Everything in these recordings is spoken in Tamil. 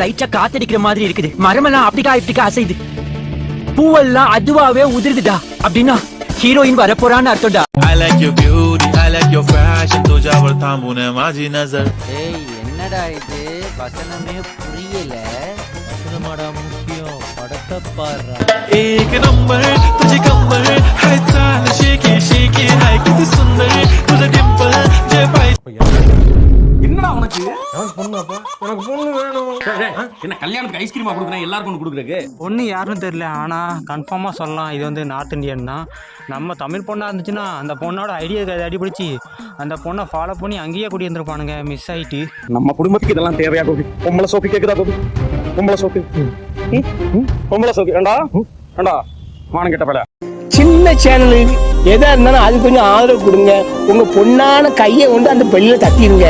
லைட்டா காத்தடிக்கிற மாதிரி இருக்குது மரமெல்லாம் அப்படிக்கா இப்படிக்கா அசைது பூவெல்லாம் அதுவாவே உதிருதுடா அப்படின்னா ஹீரோயின் வரப்போறான்னு அர்த்தம்டா I like your beauty, I like your fashion तुझ्यावर थांबून माझी नजर ஏய் என்னடா இது வசனமே புரியல வசனமாடா முக்கியம் படத்தை பாடுறா एक नंबर तुझी कंबर हाय चाल शेकी शेकी हाय किती सुंदर तुझं डिंपल जे पाहिजे என்னடா உனக்கு? எனக்கு பொண்ணு அப்ப எனக்கு பொண்ணு வேணும் என்ன கல்யாணத்துக்கு ஐஸ்கிரீமா கொடுக்குறேன்? எல்லாருக்கும் ஒன்று கொடுக்குறக்கு பொண்ணு யாருன்னு தெரியல ஆனால் கன்ஃபார்மாக சொல்லலாம். இது வந்து நார்த் இந்தியன் தான். நம்ம தமிழ் பொண்ணாக இருந்துச்சுன்னா அந்த பொண்ணோட ஐடியா அடிபிடிச்சி அந்த பொண்ணை ஃபாலோ பண்ணி அங்கேயே கூட்டி வந்திருப்பானுங்க. மிஸ் ஆயிட்டு. நம்ம குடும்பத்துக்கு இதெல்லாம் தேவையா கோபி? பொம்பளை சோக்கு கேக்குதா கோபி? பொம்பளை சோக்கு. பொம்பளை சோக்கு. ஏண்டா? ஏண்டா? மானம் கெட்ட பல சின்ன சேனலுக்கு எதா இருந்தாலும் அது கொஞ்சம் ஆதரவு கொடுங்க. உங்க பொண்ணான கையை கொண்டு அந்த பெல்லில தட்டிடுங்க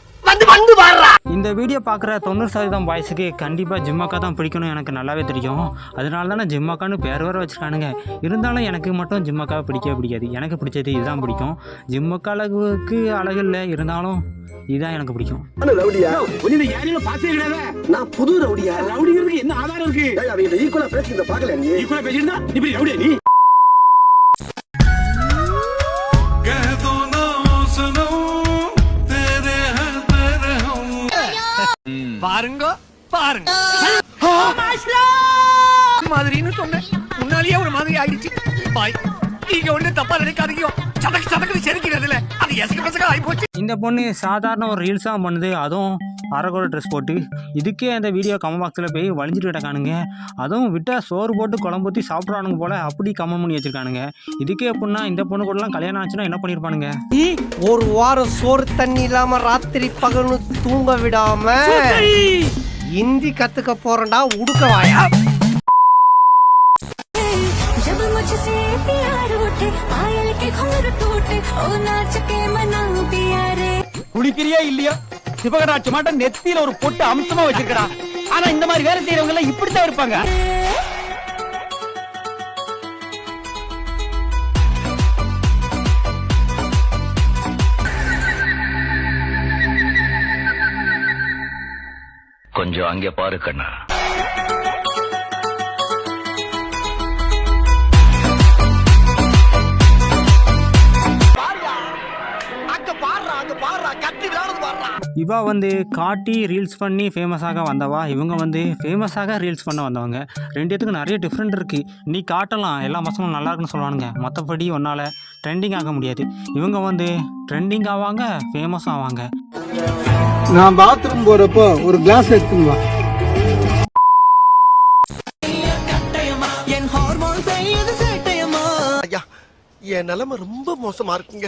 வந்து வந்து பாடுறா இந்த வீடியோ பார்க்குற தொண்ணூறு சதவீதம் பாய்ஸுக்கு கண்டிப்பாக ஜிம்மாக்கா தான் பிடிக்கணும் எனக்கு நல்லாவே தெரியும். அதனால தானே ஜிம்மாக்கான்னு பேர் வேறு வச்சுருக்கானுங்க. இருந்தாலும் எனக்கு மட்டும் ஜிம்மாக்காவை பிடிக்கவே பிடிக்காது. எனக்கு பிடிச்சது இதுதான் பிடிக்கும். ஜிம்மக்கா அளவுக்கு அழகு இல்லை இருந்தாலும் இதுதான் எனக்கு பிடிக்கும். ரவுடியா? கொஞ்சம் யாரையும் கிடையாது. நான் புது ரவுடியா? ரவுடிங்கிறதுக்கு என்ன ஆதாரம் இருக்கு? அவங்க ஈக்குவலா பேசுறத பாக்கல நீ? ஈக்குவலா பேசியிருந்தா நீ பெரிய ரவுடியா நீ? பாருங்க. மாதிரின்னு சொன்னேன். முன்னாலேயே ஒரு மாதிரி ஆயிடுச்சு. பாய் நீங்க ஒண்ணு தப்பா நினைக்காதீங்க. சதக்கு சதக்கு செதுக்கிறதுல அது எசக்கு பசங்க ஆகி போச்சு. இந்த பொண்ணு சாதாரண ஒரு ரீல்ஸாக பண்ணுது. அதுவும் அரைக்குறை ட்ரெஸ் போட்டு. இதுக்கே அந்த வீடியோ கமெண்ட் பாக்ஸில் போய் வலிஞ்சிட்டு கிடக்கானுங்க. அதுவும் விட்டால் சோறு போட்டு குழம்பு ஊற்றி சாப்பிட்றானுங்க போல் அப்படி கமெண்ட் பண்ணி வச்சிருக்கானுங்க. இதுக்கே எப்படின்னா இந்த பொண்ணு கூடலாம் கல்யாணம் ஆச்சுன்னா என்ன பண்ணியிருப்பானுங்க ஒரு வாரம் சோறு தண்ணி இல்லாம ராத்திரி பகல்னு தூங்க விடாம ஹிந்தி கத்துக்க போறேன்டா உடுக்க வாயா. குளிக்கிறியா இல்லையா? சிவகராட்சி மாட்ட நெத்தியில ஒரு பொட்டு அம்சமா வச்சிருக்கடா. ஆனா இந்த மாதிரி வேலை செய்யறவங்க எல்லாம் இப்படித்தான் இருப்பாங்க. கொஞ்சம் அங்கே பாரு கண்ணா. பாடுறா அங்க பாடுறா கத்தி விளையாடுறது பாடுறா. இவா வந்து காட்டி ரீல்ஸ் பண்ணி ஃபேமஸாக வந்தவா? இவங்க வந்து ஃபேமஸாக ரீல்ஸ் பண்ண வந்தவங்க. ரெண்டுத்துக்கும் நிறைய டிஃப்ரெண்ட் இருக்குது நீ காட்டலாம் எல்லா பசங்களும் நல்லா இருக்குன்னு சொல்லுவானுங்க. மற்றபடி உன்னால் ட்ரெண்டிங் ஆக முடியாது. இவங்க வந்து ட்ரெண்டிங் ஆவாங்க ஃபேமஸ் ஆவாங்க. நான் பாத்ரூம் போறப்போ ஒரு கிளாஸ் எடுத்துன்னு என் நிலைமை ரொம்ப மோசமா இருக்குங்க.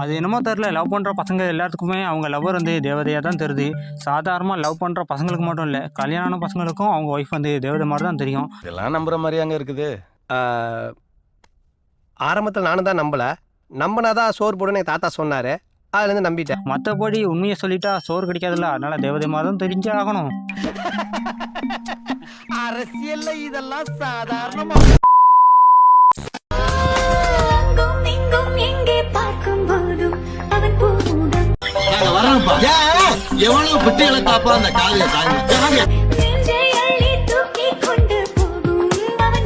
அது என்னமோ தெரில லவ் பண்ணுற பசங்க எல்லாத்துக்குமே அவங்க லவ்வர் வந்து தேவதையாக தான் தெரியுது. சாதாரணமாக லவ் பண்ணுற பசங்களுக்கு மட்டும் இல்லை கல்யாணம் பசங்களுக்கும் அவங்க ஒய்ஃப் வந்து தேவதை மாதிரி தான் தெரியும். இதெல்லாம் நம்புற மாதிரி அங்க இருக்குது. ஆரம்பத்தில் நானும் தான் நம்பல. நம்பினாதான் சோறு போடுன்னு எங்க தாத்தா சொன்னாரு. அதுல இருந்து நம்பிட்டேன். மற்றபடி உண்மையை சொல்லிட்டா சோறு கிடைக்காதுல்ல. அதனால தேவதை மாதிரி தான் தெரிஞ்சே ஆகணும். அரசியல்ல இதெல்லாம் சாதாரணமா பிட்டைகளை காப்பா அந்த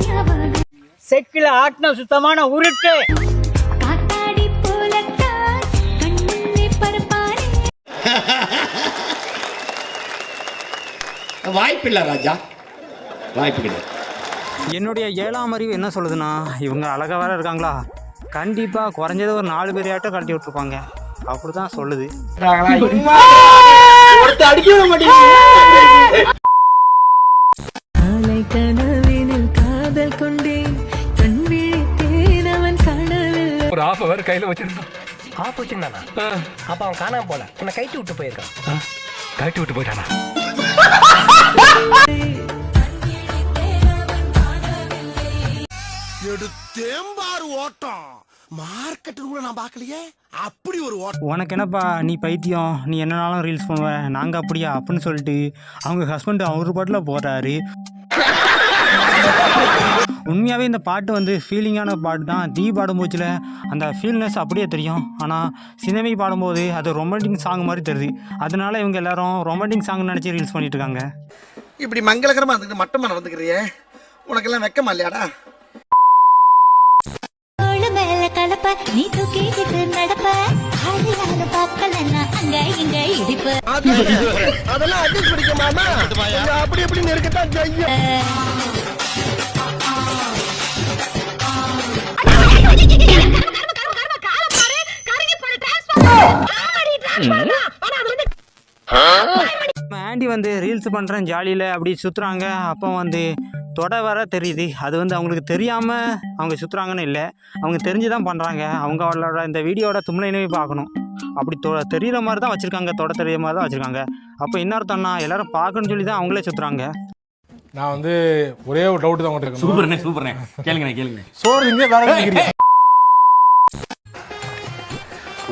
ஞாபகம் செக்கில ஆட்டின சுத்தமான உருட்டு. வாய்ப்பில்லை ராஜா. வாய்ப்பு கிடையாது என்னுடைய ஏழாம் அறிவு என்ன சொல்லுதுன்னா இவங்க அழகாக வேற இருக்காங்களா? கண்டிப்பாக குறைஞ்சது ஒரு நாலு பேரையாட்டம் கழட்டி விட்ருப்பாங்க அப்படிதான் சொல்லுது. ஒரு ஆஃப் அவர் கையில வச்சிருந்தான். ஆஃப் வச்சிருந்தானா? அப்ப அவன் காணாம போல. உன்னை கைட்டு விட்டு போயிருக்கான். கைட்டு விட்டு போயிட்டானா? எடுத்தேம்பாரு ஓட்டம். மார்க்கெட்டு கூட நான் பார்க்கலையே? அப்படி ஒரு உனக்கு என்னப்பா நீ பைத்தியம். நீ என்னனாலும் ரீல்ஸ் பண்ணுவ. நாங்கள் அப்படியா? அப்படின்னு சொல்லிட்டு அவங்க ஹஸ்பண்ட் அவர் பாட்டில் போகிறாரு உண்மையாகவே இந்த பாட்டு வந்து ஃபீலிங்கான பாட்டு தான். தீ பாடும்போச்சில் அந்த ஃபீல்னஸ் அப்படியே தெரியும். ஆனால் சினிமை பாடும்போது அது ரொமான்டிக் சாங் மாதிரி தெரியுது. அதனால இவங்க எல்லாரும் ரொமான்டிக் சாங் நினச்சி ரீல்ஸ் பண்ணிட்டு இருக்காங்க. இப்படி மங்களகரமா இருந்துட்டு மட்டமா நடந்துக்கிறியே? உனக்கெல்லாம் வெக்கமா இல்லையாடா? கலப்ப நீ தூக்கிட்டு நடப்ப அது யாரும் பார்க்கலன்னா அங்க இங்க இடிப்பு அதெல்லாம் அட்ஜஸ்ட் பிடிக்க மாமா அப்படி எப்படி நெருக்கத்தான் செய்யும் ஆண்டி வந்து ரீல்ஸ் பண்ணுறேன் ஜாலியில் அப்படி சுற்றுறாங்க அப்போ வந்து தொட வர தெரியுது. அது வந்து அவங்களுக்கு தெரியாமல் அவங்க சுற்றுறாங்கன்னு இல்லை. அவங்க தெரிஞ்சு தான் பண்ணுறாங்க அவங்க அவளோட இந்த வீடியோட தும்ளைனவே பார்க்கணும். அப்படி தொ தெரியிற மாதிரி தான் வச்சுருக்காங்க. தொட தெரியுற மாதிரி தான் வச்சுருக்காங்க. அப்போ என்ன அர்த்தம்னா எல்லாரும் பார்க்கணும்னு சொல்லி தான் அவங்களே சுற்றுறாங்க நான் வந்து ஒரே ஒரு டவுட் தான் உங்கள்கிட்ட சூப்பர்ண்ணே சூப்பர்ண்ணே. கேளுங்கண்ணே கேளுங்க சோறு இங்கே வேற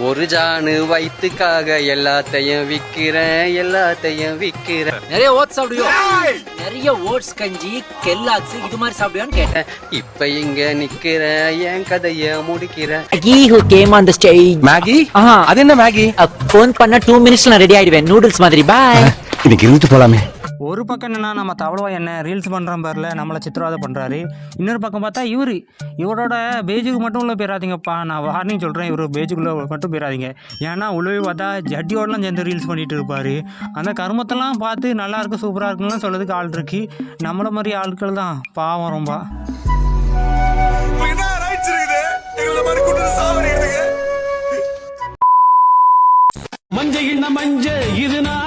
ஒரு ஜானு வயிற்றுக்காக எல்லாத்தையும் விக்கிறேன் எல்லாத்தையும் விக்கிறேன். நிறைய ஓட்ஸ் சாப்பிடுவோம் நிறைய ஓட்ஸ் கஞ்சி கெல்லாக்ஸ் இது மாதிரி சாப்பிடுவான்னு கேட்டேன். இப்ப இங்க நிக்கிறேன் என் கதைய முடிக்கிறேன் Maggie who came on the stage. Maggie ஆஹா அது என்ன மேகி ஃபோன் பண்ண டூ மினிட்ஸ்ல நான் ரெடி ஆயிடுவேன். நூடுல்ஸ் மாதிரி. பாய் இன்னைக்கு இருந்துட்டு போலாமே. ஒரு பக்கம் என்னன்னா நம்ம தவளவா என்ன ரீல்ஸ் பண்ணுற பேரில் நம்மளை சித்திரவதை பண்ணுறாரு இன்னொரு பக்கம் பார்த்தா இவர். இவரோட பேஜுக்கு மட்டும் உள்ள போயிடாதீங்கப்பா நான் வார்னிங் சொல்கிறேன் இவர் பேஜுக்குள்ளே மட்டும் போயிடாதீங்க ஏன்னா உள்ளவே பார்த்தா ஜட்டியோடலாம் சேர்ந்து ரீல்ஸ் பண்ணிட்டு இருப்பார். அந்த கருமத்தெல்லாம் பார்த்து நல்லா இருக்கு சூப்பராக இருக்குன்னு சொல்றதுக்கு ஆள் இருக்கு. நம்மள மாதிரி ஆட்கள் தான். பாவம் ரொம்ப. மஞ்ச இன்ன மஞ்ச இது நான்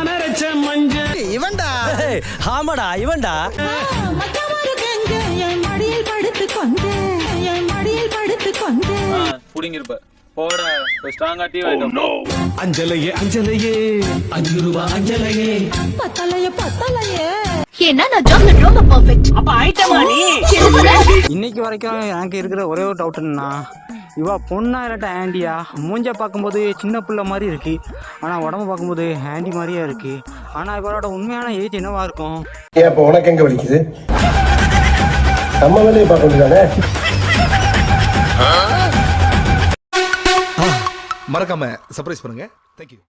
ஆமாடா இவன்டா. என் மடியில் படுத்து கொண்டு அஞ்சலையே அஞ்சலையே அஞ்சு ரூபா அஞ்சலையே. பத்தலைய பத்தலையே. ஏன்னா நான் ஜாக்லேட் ரொம்ப பர்ஃபெக்ட் அப்ப ஐட்டமா நீ? இன்னைக்கு வரைக்கும் எனக்கு இருக்கிற ஒரே ஒரு டவுட் என்னன்னா இவா பொண்ணா இல்லாட்ட ஆண்டியா? மூஞ்ச பார்க்கும்போது சின்ன பிள்ளை மாதிரி இருக்கு. ஆனால் உடம்பு பார்க்கும்போது ஆண்டி மாதிரியே இருக்கு. ஆனால் இவரோட உண்மையான ஏஜ் என்னவா இருக்கும்? ஏன் இப்போ உனக்கு எங்க வலிக்குது? நம்ம வேலையை பார்க்க வேண்டியதானே? மறக்காம சர்ப்ரைஸ் பண்ணுங்க. தேங்க்யூ